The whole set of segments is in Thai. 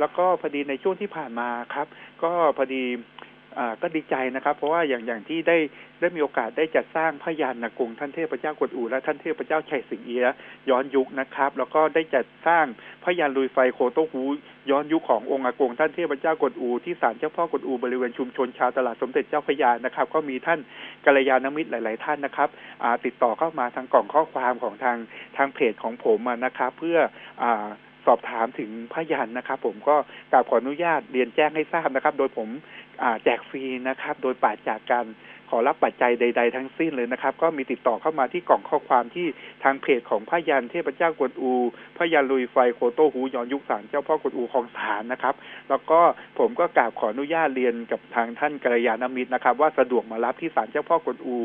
แล้วก็พอดีในช่วงที่ผ่านมาครับ ก็พอดีอก็ดีใจนะครับ เพราะว่าอย่างอย่างที่ได้ได้มีโอกาสได้จัดสร้างพยานนกรุงท่านเทพเจ้ากวนอูและท่านเทพเจ้าชัยสิงเอียย้อนยุคนะครับ แล้วก็ได้จัดสร้างพยานลุยไฟโคโตฮูย้อนยุคขององค์อากงท่านเทพเจ้ากวนอูที่ศาลเจ้าพ่อกวนอูบริเวณชุมชนชาวตลาดสมเด็จเจ้าพยานะครับ ก็มีท่านกัลยาณมิตรหลาย ๆ ท่านนะครับติดต่อเข้ามาทางกล่องข้อความของทางทางเพจของผมนะครับ เพื่ออ สอบถามถึงพยานนะครับ ผมก็กราบขออนุญาตเรียนแจ้งให้ทราบนะครับ โดยผมแจกฟรีนะครับ โดยปราศจากการขอรับปัจจัยใด ๆ ทั้งสิ้นเลยนะครับ ก็มีติดต่อเข้ามาที่กล่องข้อความที่ทางเพจของพระยันเทพเจ้ากวนอูพระยันลุยไฟโคโตฮูย้อนยุคสารเจ้าพ่อกวนอูของสารนะครับ แล้วก็ผมก็กราบขออนุญาตเรียนกับทางท่านกัลยาณมิตรนะครับ ว่าสะดวกมารับที่ศาลเจ้าพ่อกวนอู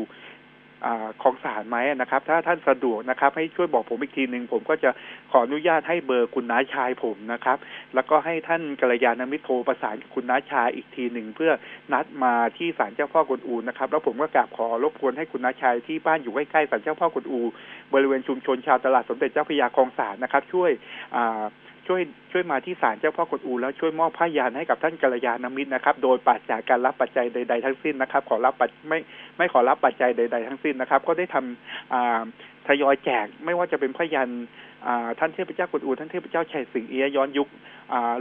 อของศาลไหมนะครับ ถ้าท่านสะดวกนะครับ ให้ช่วยบอกผมอีกทีหนึ่งผมก็จะขออนุญาตให้เบอร์คุณน้าชายผมนะครับ แล้วก็ให้ท่านกัลยาณมิตรโทรประสานกับคุณน้าชายอีกทีหนึ่งเพื่อนัดมาที่ศาลเจ้าพ่อกวนอูนะครับ แล้วผมก็กราบขอรบกวนให้คุณน้าชายที่บ้านอยู่ใกล้ๆศาลเจ้าพ่อกวนอู บริเวณชุมชนชาวตลาดสมเด็จเจ้าพระยาคลองสานนะครับ ช่วยอ่า ช่วยช่วยมาที่ศาลเจ้าพ่อกวนอูแล้วช่วยมอบผ้ายานให้กับท่านกัลยาณมิตรนะครับ โดยปราศจากการรับปัจจัยใด ๆ ทั้งสิ้นนะครับ ขอรับปัจไม่ไม่ขอรับปัจจัยใด ๆ ทั้งสิ้นนะครับ ก็ได้ทำอ่าทยอยแจกไม่ว่าจะเป็นผ้ายันท่านเทพเจ้ากวนอูท่านเทพเจ้าชัยสิงเอียย้อนยุค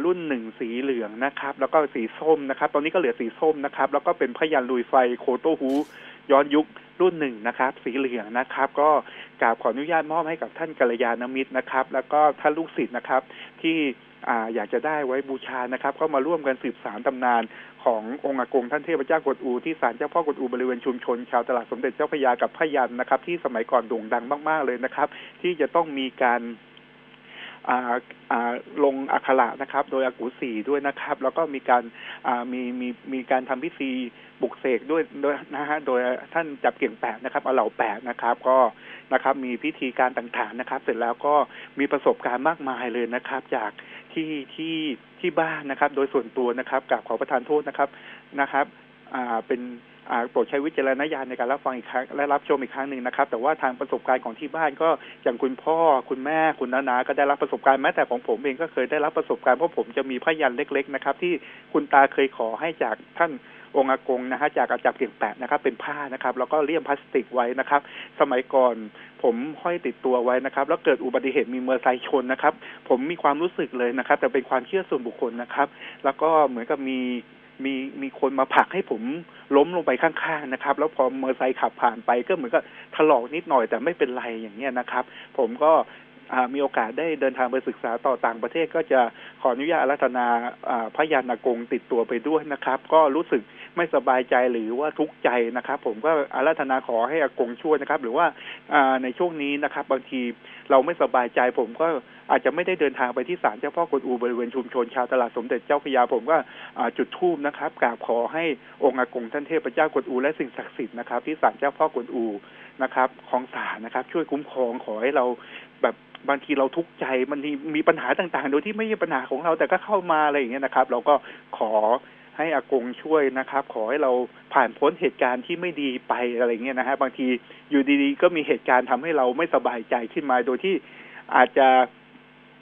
รุ่นหนึ่งสีเหลืองนะครับ แล้วก็สีส้มนะครับ ตอนนี้ก็เหลือสีส้มนะครับ แล้วก็เป็นพยันลุยไฟโคโตฮูย้อนยุครุ่นหนึ่งนะครับ สีเหลืองนะครับ ก็ กราบขออนุญาตมอบให้กับท่านกัลยาณมิตรนะครับ แล้วก็ท่านลูกศิษย์นะครับ ที่อยากจะได้ไว้บูชานะครับ ก็มาร่วมกันสืบสารตำนานขององค์อากงท่านเทพเจ้ากวนอูที่ศาลเจ้าพ่อกวนอูบริเวณชุมชน ชาวตลาดสมเด็จเจ้าพยากับพยันนะครับ ที่สมัยก่อนโด่งดังมากๆเลยนะครับ ที่จะต้องมีการลงอักขระนะครับ โดยอากูสีด้วยนะครับ แล้วก็มีการมีมีมีการทำพิธีบุกเสกด้วยด้วยนะฮะโดยท่านจับเกี่ยงแปะนะครับเอาเหล่าแปะนะครับ ก็ นะครับ มีพิธีการต่างๆนะครับ เสร็จแล้วก็มีประสบการณ์มากมายเลยนะครับ จากที่ที่ที่บ้านนะครับ โดยส่วนตัวนะครับกับขอประทานโทษนะครับนะครับ อ่าเป็นอ่าโปรดใช้วิจารณญาณในการรับฟังอีกครั้งและรับชมอีกครั้งหนึ่งนะครับ แต่ว่าทางประสบการณ์ของที่บ้านก็อย่างคุณพ่อคุณแม่คุณน้านาก็ได้รับประสบการณ์แม้แต่ของผมเองก็เคยได้รับประสบการณ์เพราะผมจะมีพยันเล็ก ๆ นะครับ ที่คุณตาเคยขอให้จากท่าน องค์อากงนะฮะจากอาจับเกี่ยงแปะนะครับ เป็นผ้านะครับ แล้วก็เลี่ยมพลาสติกไว้นะครับ สมัยก่อนผมห้อยติดตัวไว้นะครับ แล้วเกิดอุบัติเหตุมีมอเตอร์ไซค์ชนนะครับ ผมมีความรู้สึกเลยนะครับ แต่เป็นความเชื่อส่วนบุคคลนะครับ แล้วก็เหมือนกับมีมีมีคนมาผลักให้ผมล้มลงไปข้างๆนะครับ แล้วพอมอเตอร์ไซค์ขับผ่านไปก็เหมือนกับถลอกนิดหน่อยแต่ไม่เป็นไรอย่างเงี้ยนะครับ ผมก็ มีโอกาสได้เดินทางไปศึกษาต่อต่างประเทศ ก็จะขออนุญาตอารัธนาพระยานากงติดตัวไปด้วยนะครับ ก็รู้สึกไม่สบายใจหรือว่าทุกข์ใจนะครับ ผมก็อารัธนาขอให้อากงช่วยนะครับ หรือว่าในช่วงนี้นะครับ บางทีเราไม่สบายใจผมก็อาจจะไม่ได้เดินทางไปที่ศาลเจ้าพ่อกวนอูบริเวณชุมชนชาวตลาดสมเด็จเจ้าพยาผมก็จุดธูปนะครับกราบขอให้องค์อากงท่านเทพเจ้ากวนอูและสิ่งศักดิ์สิทธิ์นะครับที่ศาลเจ้าพ่อกวนอู นะครับของศาลนะครับ ช่วยคุ้มครองขอให้เราแบบบางทีเราทุกข์ใจมันมีมีปัญหาต่างๆ โดยที่ไม่ใช่ปัญหาของเราแต่ก็เข้ามาอะไรอย่างเงี้ยนะครับ เราก็ขอให้อากงช่วยนะครับ ขอให้เราผ่านพ้นเหตุการณ์ที่ไม่ดีไปอะไรเงี้ยนะฮะบางทีอยู่ดีๆ ก็มีเหตุการณ์ทำให้เราไม่สบายใจขึ้นมา โดยที่อาจจะ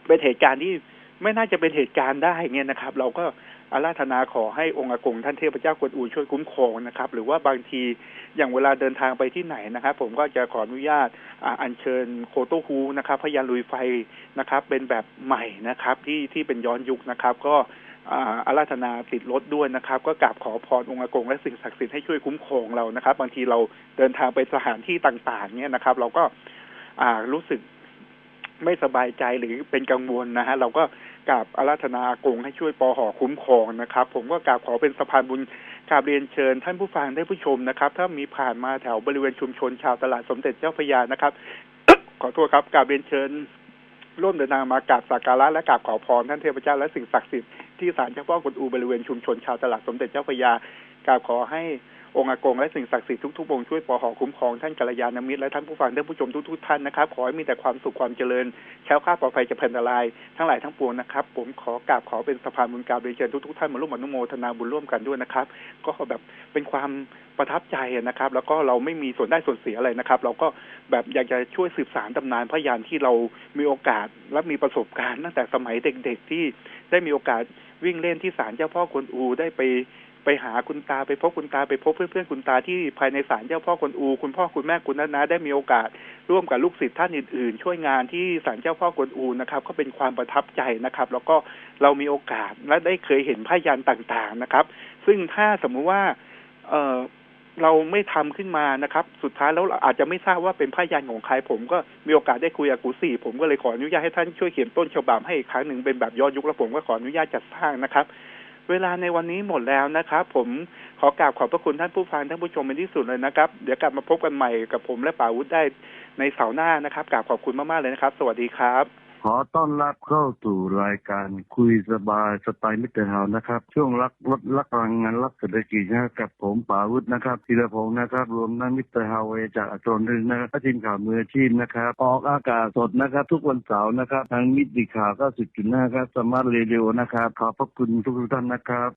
เป็นเหตุการณ์ที่ไม่น่าจะเป็นเหตุการณ์ได้เงี้ยนะครับ เราก็ อาราธนาขอให้องค์อากงท่านเทพเจ้ากวนอูช่วยคุ้มครองนะครับ หรือว่าบางทีอย่างเวลาเดินทางไปที่ไหนนะครับ ผมก็จะขออนุญาตอัญเชิญโคโตฮูนะครับพยานลุยไฟนะครับ เป็นแบบใหม่นะครับที่ที่เป็นย้อนยุคนะครับ ก็อาราธนาติดรถด้วยนะครับ ก็กราบขอพรองค์อากงและสิ่งศักดิ์สิทธิ์ให้ช่วยคุ้มครองเรานะครับ บางทีเราเดินทางไปสถานที่ต่าง ๆ เนี่ยนะครับ เราก็อ่ารู้สึกไม่สบายใจหรือเป็นกังวลนะฮะเราก็ กราบอาราธนาอากงให้ช่วยปอหอคุ้มครองนะครับ ผมก็กราบขอเป็นสะพานบุญกราบเรียนเชิญท่านผู้ฟังได้ผู้ชมนะครับ ถ้ามีผ่านมาแถวบริเวณชุมชนชาวตลาดสมเด็จเจ้าพระยานะครับ ขอโทษครับกราบเรียนเชิญ ร่วมเดินทางมากราบสักการะและกราบขอพรท่านเทพเจ้าและสิ่งศักดิ์สิทธิ์ที่ศาลเจ้าพ่อกวนอูบริเวณชุมชนชาวตลาดสมเด็จเจ้าพระยา กราบขอให้องค์อากงและสิ่งศักดิ์สิทธิ์ทุกๆองค์ช่วยปอหอคุ้มครองท่านกัลยาณมิตรและท่านผู้ฟังท่านผู้ชมทุกๆท่านนะครับขอให้มีแต่ความสุขความเจริญแคล้วคลาดปลอดภัยจากอันตราย ทั้งหลายทั้งปวงนะครับ ผมขอกราบขอเป็นสะพานบุญกราบเรียนเชิญทุกๆท่านมาร่วมอนุโมทนาบุญร่วมกันด้วยนะครับ ก็แบบเป็นความประทับใจนะครับ แล้วก็เราไม่มีส่วนได้ส่วนเสียอะไรนะครับ เราก็แบบอยากจะช่วยสืบสารตำนานพยานที่เรามีโอกาสและมีประสบการณ์ตั้งแต่สมัยเด็ก ๆ ที่ได้มีโอกาสวิ่งเล่นที่ศาลเจ้าพ่อกวนอูได้ไป ไปหาคุณตาไปพบคุณตาไปพบเพื่อนๆคุณตาที่ภายในศาลเจ้าพ่อกวนอูคุณพ่อคุณแม่คุณน้าได้มีโอกาส ร่วมกับลูกศิษย์ท่านอื่นๆ ช่วยงานที่ศาลเจ้าพ่อกวนอูนะครับ ก็เป็นความประทับใจนะครับ แล้วก็เรามีโอกาสและได้เคยเห็นพยันต่างๆนะครับ ซึ่งถ้าสมมุติว่าเออเราไม่ทำขึ้นมานะครับ สุดท้ายแล้วอาจจะไม่ทราบว่าเป็นพยันของใครผมก็มีโอกาสได้คุยกับกูสี่ผมก็เลยขออนุญาตให้ท่านช่วยเขียนต้นฉบับให้อีกครั้งหนึ่งเป็นแบบย้อนยุคแล้วผมก็ขออนุญาตจัดสร้างนะครับ เวลาในวันนี้หมดแล้วนะครับ ผมขอกราบขอบพระคุณท่านผู้ฟังท่านผู้ชมเป็นที่สุดเลยนะครับ เดี๋ยวกลับมาพบกันใหม่กับผมและป่าวุฒิได้ในเสาร์หน้านะครับกราบขอบคุณมากๆเลยนะครับ สวัสดีครับ ขอต้อนรับเข้าสู่รายการคุยสบายสไตล์มิตรเฮานะครับ ช่วงรักลดรักพลังงานรักเศรษฐกิจนะครับกับผมป่าวุฒินะครับธีรพงศ์นะครับ รวมทั้งมิตรเฮาเวจากอัตนนึงนะครับทีมข่าวมืออาชีพนะครับ ออกอากาศสดนะครับ ทุกวันเสาร์นะครับ ทางมิตรข่าวก็สุดขีดนะครับสมาร์ทเรดิโอนะครับ ขอบพระคุณทุกท่านนะครับ